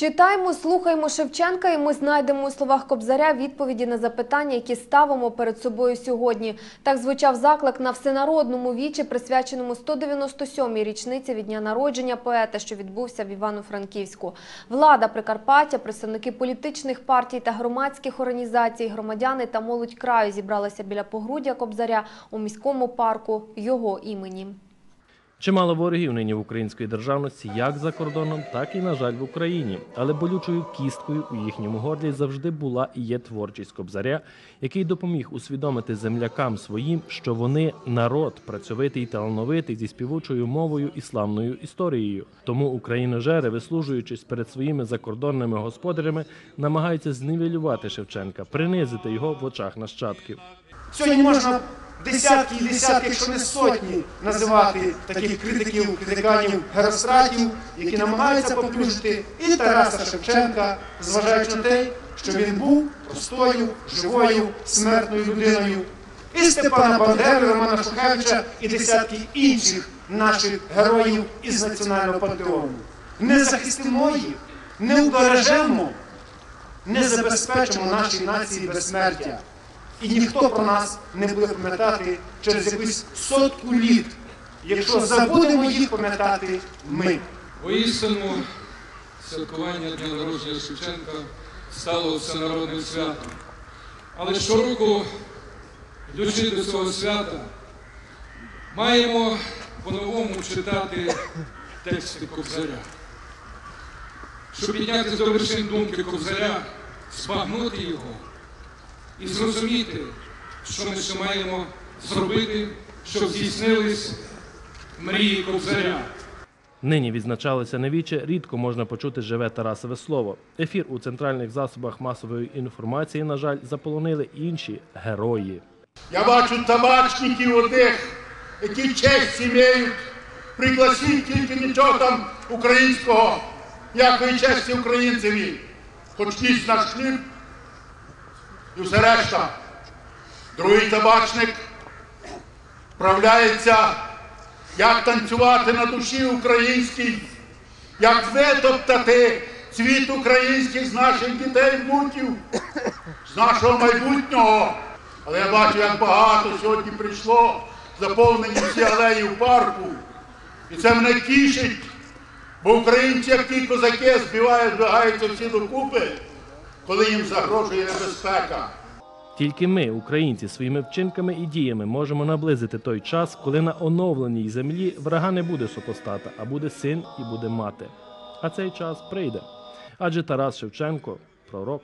Читаємо, слухаємо Шевченка, і ми знайдемо у словах Кобзаря відповіді на запитання, які ставимо перед собою сьогодні. Так звучав заклик на всенародному вічі, присвяченому 197-й річниці від дня народження поета, що відбувся в Івано-Франківську. Влада Прикарпаття, представники політичних партій та громадських організацій, громадяни та молодь краю зібралися біля погруддя Кобзаря у міському парку його імені. Чимало ворогів нині в української державності як за кордоном, так і, на жаль, в Україні. Але болючою кісткою у їхньому горлі завжди була і є творчість Кобзаря, який допоміг усвідомити землякам своїм, що вони народ працьовитий, талановитий зі співучою мовою і славною історією. Тому україножери, вислужуючись перед своїми закордонними господарями, намагаються зневелювати Шевченка, принизити його в очах нащадків. Сьогодні можна десятки і десятки, якщо не сотні, називати таких критиків, критиканів, геростратів, які намагаються поплюжити і Тараса Шевченка, зважаючи на те, що він був простою, живою, смертною людиною, і Степана Бандери, Романа Шухевича і десятки інших наших героїв із національного пантеону. Не захистимо їх, не убережемо, не забезпечимо нашій нації безсмертя. І ніхто про нас не буде пам'ятати через якусь сотку літ, якщо забудемо їх пам'ятати ми. Воістину, святкування Дня народження Шевченка стало всенародним святом. Але щороку, йдучи до цього свята, маємо по-новому читати тексти Кобзаря. Щоб піднятися до вершин думки Кобзаря, збагнути його і зрозуміти, що ми ще маємо зробити, щоб здійснились мрії Кобзаря. Нині відзначалося невіче, рідко можна почути живе Тарасове слово. Ефір у центральних засобах масової інформації, на жаль, заполонили інші герої. Я бачу табачників одних, які честь імеють, пригласіть тільки нічого там українського, якої честі українцеві, хоч їсть наш хліб і все решта. Другий табачник вправляється, як танцювати на душі українській, як витоптати цвіт український з наших дітей внуків, з нашого майбутнього. Але я бачу, як багато сьогодні прийшло, заповнені всі алеї в парку. І це мене тішить, бо українці, як ті козаки, співають, збігаються всі докупи, коли їм загрожує небезпека. Тільки ми, українці, своїми вчинками і діями можемо наблизити той час, коли на оновленій землі врага не буде супостата, а буде син і буде мати. А цей час прийде. Адже Тарас Шевченко пророк.